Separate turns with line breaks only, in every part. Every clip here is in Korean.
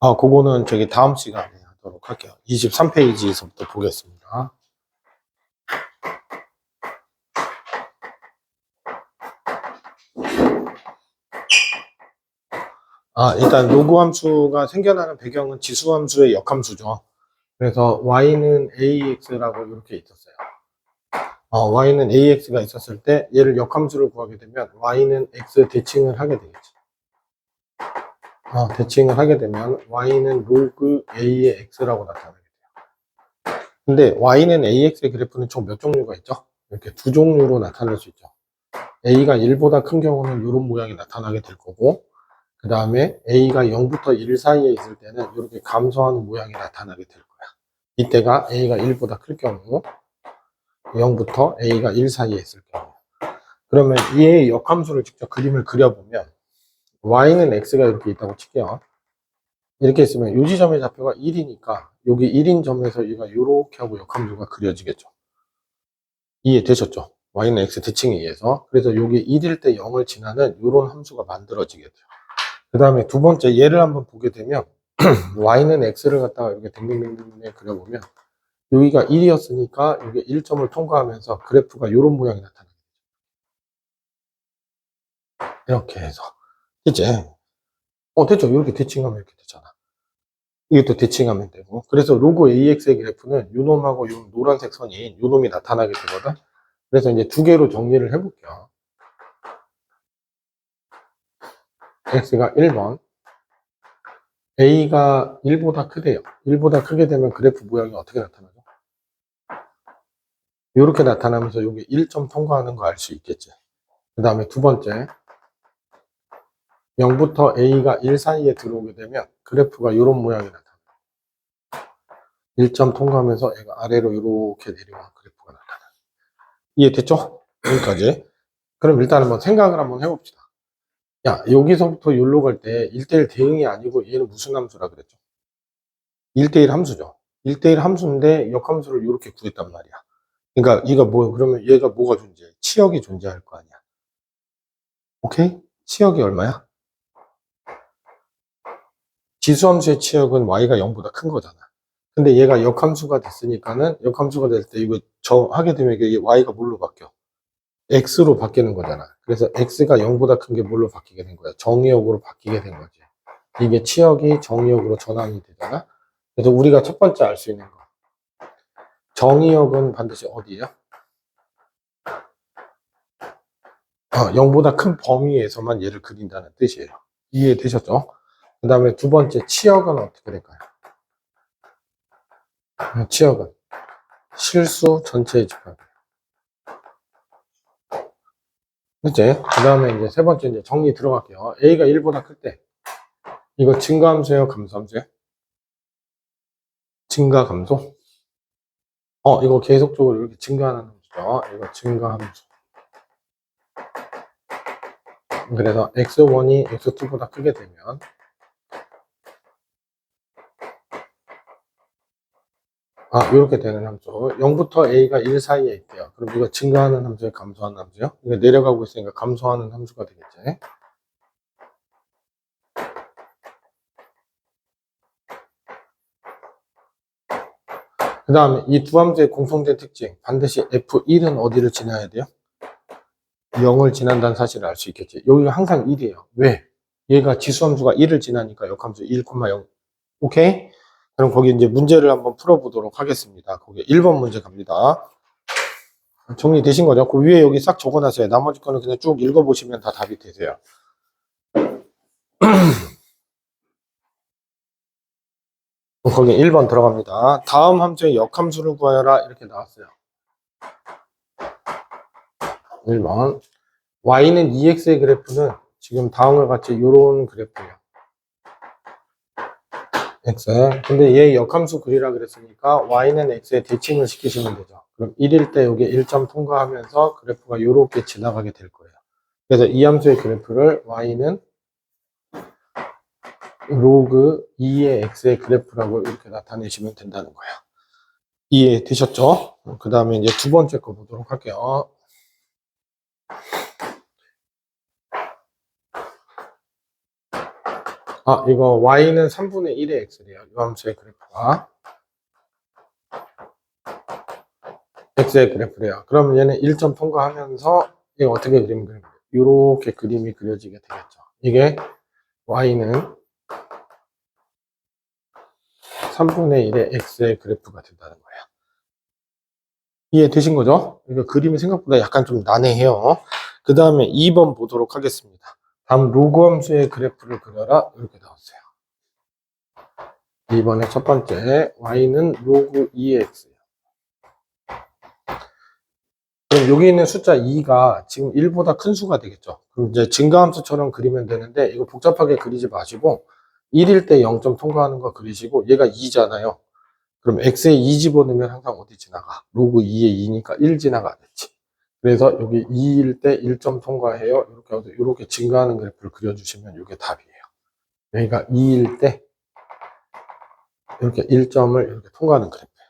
아, 그거는 저기 다음 시간에 하도록 할게요. 23페이지에서부터 보겠습니다. 아, 일단 로그 함수가 생겨나는 배경은 지수 함수의 역함수죠. 그래서 y는 ax라고 이렇게 있었어요. 어, y는 ax가 있었을 때 얘를 역함수를 구하게 되면 y는 x 대칭을 하게 되겠죠. 어, 대칭을 하게 되면 y는 로그 a의 x라고 나타나게 돼요. 근데 y는 ax의 그래프는 총 몇 종류가 있죠? 이렇게 두 종류로 나타날 수 있죠. a가 1보다 큰 경우는 이런 모양이 나타나게 될 거고 그 다음에 a가 0부터 1 사이에 있을 때는 이렇게 감소하는 모양이 나타나게 될 거야. 이때가 a가 1보다 클 경우 0부터 a가 1 사이에 있을 경우 그러면 이의 역함수를 직접 그림을 그려보면 y는 x가 이렇게 있다고 칠게요. 이렇게 있으면 이 지점의 좌표가 1이니까 여기 1인 점에서 얘가 이렇게 하고 역함수가 그려지겠죠. 이해되셨죠? y는 x 대칭에 의해서 그래서 여기 1일 때 0을 지나는 이런 함수가 만들어지게 돼요. 그 다음에 두 번째 얘를 한번 보게 되면 y는 x를 갖다가 이렇게 댕댕댕댕 그려보면 여기가 1이었으니까 여기 1점을 통과하면서 그래프가 이런 모양이 나타나요. 이렇게 해서 이제 어 됐죠. 이렇게 대칭하면 이렇게 되잖아. 이것도 대칭하면 되고. 그래서 로그 AX의 그래프는 요 놈하고 요 노란색 선인 요 놈이 나타나게 되거든. 그래서 이제 두 개로 정리를 해볼게요. X가 1번. A가 1보다 크대요. 1보다 크게 되면 그래프 모양이 어떻게 나타나죠? 이렇게 나타나면서 여기 1점 통과하는 거 알 수 있겠지. 그 다음에 두 번째 0부터 A가 1 사이에 들어오게 되면 그래프가 이런 모양이 나타나요. 1점 통과하면서 얘가 아래로 이렇게 내려오는 그래프가 나타나요. 이해됐죠? 여기까지. 그럼 일단 한번 생각을 한번 해봅시다. 야, 여기서부터 여기로 갈 때 1대1 대응이 아니고 얘는 무슨 함수라 그랬죠? 1대1 함수죠. 1대1 함수인데 역함수를 이렇게 구했단 말이야. 그러니까 얘가 뭐, 그러면 얘가 뭐가 존재해? 치역이 존재할 거 아니야. 오케이? 치역이 얼마야? 지수함수의 치역은 y가 0보다 큰 거잖아. 근데 얘가 역함수가 됐으니까는 역함수가 될 때 이거 저 하게 되면 이게 y가 뭘로 바뀌어? x로 바뀌는 거잖아. 그래서 x가 0보다 큰 게 뭘로 바뀌게 된 거야? 정의역으로 바뀌게 된 거지. 이게 치역이 정의역으로 전환이 되잖아. 그래서 우리가 첫 번째 알 수 있는 거. 정의역은 반드시 어디야? 어, 0보다 큰 범위에서만 얘를 그린다는 뜻이에요. 이해되셨죠? 그 다음에 두 번째, 치역은 어떻게 될까요? 어, 치역은 실수 전체의 집합. 이제, 그 다음에 이제 세 번째 이제 정리 들어갈게요. A가 1보다 클 때, 이거 증가함수예요, 감소함수예요? 증가, 감소? 어, 이거 계속적으로 이렇게 증가하는 함수죠. 이거 증가함수. 그래서 x1이 x2보다 크게 되면 아, 이렇게 되는 함수. 0부터 a가 1 사이에 있대요. 그럼 이거 증가하는 함수에 감소하는 함수요? 이거 내려가고 있으니까 감소하는 함수가 되겠지. 그 다음에 이 두 함수의 공통된 특징. 반드시 f1은 어디를 지나야 돼요? 0을 지난다는 사실을 알 수 있겠지. 여기가 항상 1이에요. 왜? 얘가 지수함수가 1을 지나니까 역함수 1,0. 오케이? 그럼 거기 이제 문제를 한번 풀어보도록 하겠습니다. 거기 1번 문제 갑니다. 정리되신 거죠? 그 위에 여기 싹 적어놨어요. 나머지 거는 그냥 쭉 읽어보시면 다 답이 되세요. 거기 1번 들어갑니다. 다음 함수의 역함수를 구하여라. 이렇게 나왔어요. 1번. y는 2x의 그래프는 지금 다음과 같이 이런 그래프예요. X. 근데 얘 역함수 그리라 그랬으니까 y는 x에 대칭을 시키시면 되죠. 그럼 1일 때 여기 1점 통과하면서 그래프가 이렇게 지나가게 될 거예요. 그래서 이 함수의 그래프를 y는 로그 2의 x의 그래프라고 이렇게 나타내시면 된다는 거예요. 이해되셨죠? 그 다음에 이제 두 번째 거 보도록 할게요. 아, 이거 y는 3분의 1의 x래요. 이 함수의 그래프가. x의 그래프래요. 그러면 얘는 1점 통과하면서 이거 어떻게 그림 돼요? 이렇게 그림이 그려지게 되겠죠. 이게 y는 3분의 1의 x의 그래프가 된다는 거예요. 이해되신 거죠? 이거 그림이 생각보다 약간 좀 난해해요. 그 다음에 2번 보도록 하겠습니다. 다음 로그 함수의 그래프를 그려라 이렇게 나왔어요. 2번의 첫 번째 y는 로그 2x예요. 그럼 여기 있는 숫자 2가 지금 1보다 큰 수가 되겠죠. 그럼 이제 증가함수처럼 그리면 되는데 이거 복잡하게 그리지 마시고 1일 때 0점 통과하는 거 그리시고 얘가 2잖아요. 그럼 x에 2 집어넣으면 항상 어디 지나가? 로그 2에 2니까 1 지나가겠지. 그래서 여기 2일 때 1점 통과해요. 이렇게 해서 이렇게 증가하는 그래프를 그려주시면 이게 답이에요. 여기가 2일 때 이렇게 1점을 이렇게 통과하는 그래프예요.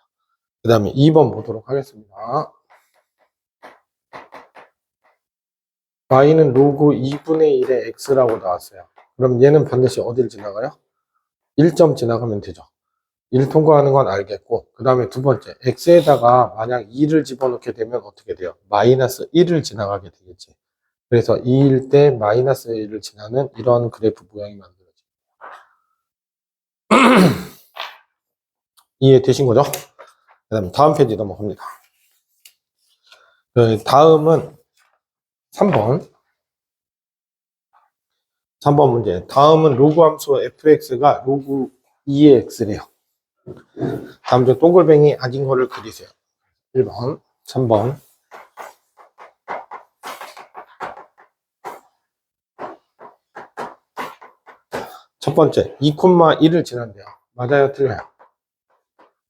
그 다음에 2번 보도록 하겠습니다. y는 로그 2분의 1의 x라고 나왔어요. 그럼 얘는 반드시 어딜 지나가요? 1점 지나가면 되죠. 1 통과하는 건 알겠고 그 다음에 두 번째 x에다가 만약 2를 집어넣게 되면 어떻게 돼요? 마이너스 1을 지나가게 되겠지. 그래서 2일 때 마이너스 1을 지나는 이런 그래프 모양이 만들어집니다. 이해되신 거죠? 그 다음에 다음 페이지 넘어갑니다. 그 다음은 3번 3번 문제 다음은 로그 함수 fx가 로그 2의 x래요. 다음 중 동글뱅이 아닌 거를 그리세요. 1번, 3번. 첫 번째, 2,1을 지난대요. 맞아요, 틀려요?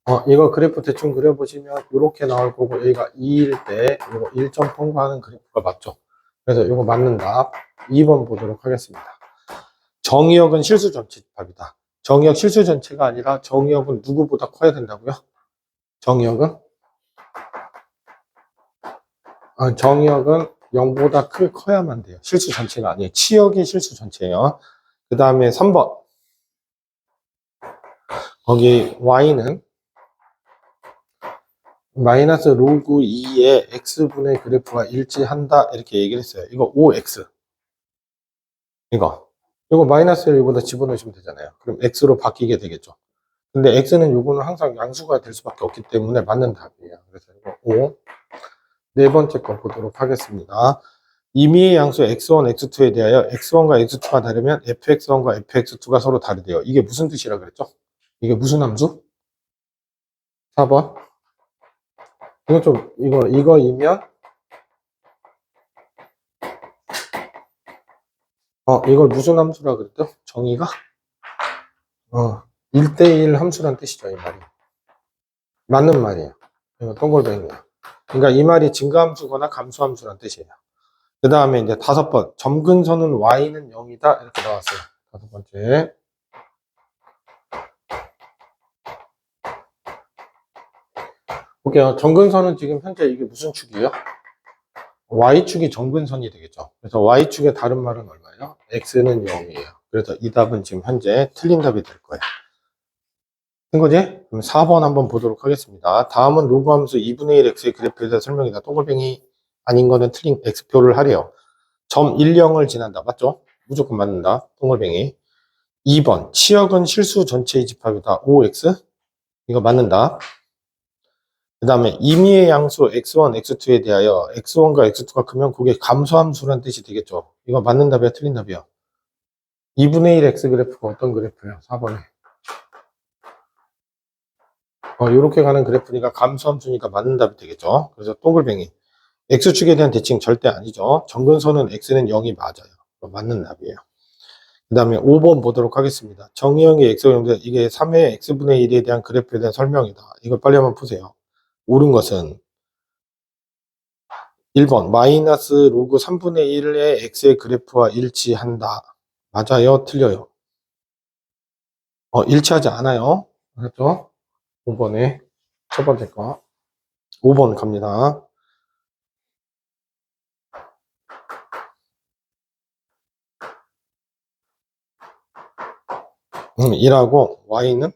어, 이거 그래프 대충 그려보시면 이렇게 나올 거고 여기가 2일 때 이거 1점 통과하는 그래프가 맞죠? 그래서 이거 맞는 답 2번 보도록 하겠습니다. 정의역은 실수 전체 집합이다. 정의역 실수 전체가 아니라 정의역은 누구보다 커야 된다고요? 정의역은? 아, 정의역은 0보다 크 커야만 돼요. 실수 전체가 아니에요. 치역이 실수 전체예요. 그 다음에 3번. 거기 y는 마이너스 로그 2의 x분의 그래프가 일치한다 이렇게 얘기를 했어요. 이거 5x. 이거. 이거 마이너스를 이거보다 집어넣으시면 되잖아요. 그럼 x로 바뀌게 되겠죠. 근데 x는 요거는 항상 양수가 될 수밖에 없기 때문에 맞는 답이에요. 그래서 이거 5. 네 번째 거 보도록 하겠습니다. 임의의 양수 x1, x2에 대하여 x1과 x2가 다르면 fx1과 fx2가 서로 다르대요. 이게 무슨 뜻이라 그랬죠? 이게 무슨 함수? 4번. 이거 좀, 이거, 이거이면, 어, 이걸 무슨 함수라 그랬죠? 정의가? 어, 1대1 함수란 뜻이죠, 이 말이. 맞는 말이에요. 이거 동글뱅이야. 그러니까 이 말이 증가함수거나 감수함수란 뜻이에요. 그 다음에 이제 다섯 번, 점근선은 y는 0이다. 이렇게 나왔어요. 다섯 번째. 볼게요. 점근선은 지금 현재 이게 무슨 축이에요? y축이 점근선이 되겠죠. 그래서 y축의 다른 말은 얼마예요? X는 0이에요. 그래서 이 답은 지금 현재 틀린 답이 될 거예요. 된 거지? 그럼 4번 한번 보도록 하겠습니다. 다음은 로그 함수 2분의 1 x의 그래프에 대한 설명이다. 동글뱅이 아닌 거는 틀린 x표를 하래요. 점 1, 0을 지난다. 맞죠? 무조건 맞는다. 동글뱅이. 2번. 치역은 실수 전체의 집합이다. 5x. 이거 맞는다. 그 다음에 임의의 양수 x1, x2에 대하여 x1과 x2가 크면 그게 감소함수란 뜻이 되겠죠. 이거 맞는 답이야? 틀린 답이야? 2분의 1 x 그래프가 어떤 그래프예요? 4번에. 어, 이렇게 가는 그래프니까 감소함수니까 맞는 답이 되겠죠. 그래서 동글뱅이. x축에 대한 대칭 절대 아니죠. 정근선은 x는 0이 맞아요. 맞는 답이에요. 그 다음에 5번 보도록 하겠습니다. 정의형의 0데 이게 3의 x분의 1에 대한 그래프에 대한 설명이다. 이걸 빨리 한번 보세요. 옳은 것은 1번 마이너스 로그 3분의 1의 x의 그래프와 일치한다. 맞아요? 틀려요? 어, 일치하지 않아요. 알았죠? 5번에 첫 번째 거. 5번 갑니다. 음, 1하고 y는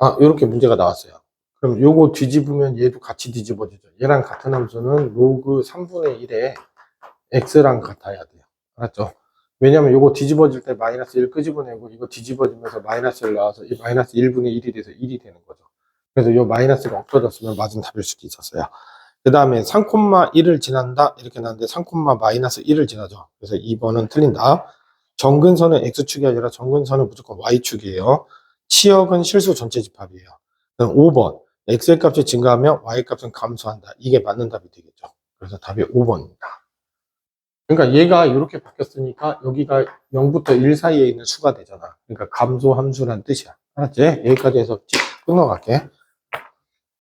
아, 이렇게 문제가 나왔어요. 그럼 요거 뒤집으면 얘도 같이 뒤집어지죠. 얘랑 같은 함수는 로그 3분의 1에 x랑 같아야 돼요. 알았죠? 왜냐면 요거 뒤집어질 때 마이너스 1 끄집어내고 이거 뒤집어지면서 마이너스 1 나와서 이 마이너스 1분의 1이 돼서 1이 되는 거죠. 그래서 요 마이너스가 없어졌으면 맞은 답일 수도 있었어요. 그 다음에 3,1을 지난다 이렇게 나왔는데 3, 마이너스 1을 지나죠. 그래서 2번은 틀린다. 정근선은 x축이 아니라 정근선은 무조건 y축이에요. 치역은 실수 전체 집합이에요. 그럼 5번 x의 값이 증가하면 y 값은 감소한다. 이게 맞는 답이 되겠죠. 그래서 답이 5번입니다. 그러니까 얘가 이렇게 바뀌었으니까 여기가 0부터 1 사이에 있는 수가 되잖아. 그러니까 감소 함수란 뜻이야. 알았지? 여기까지 해서 끝나갈게.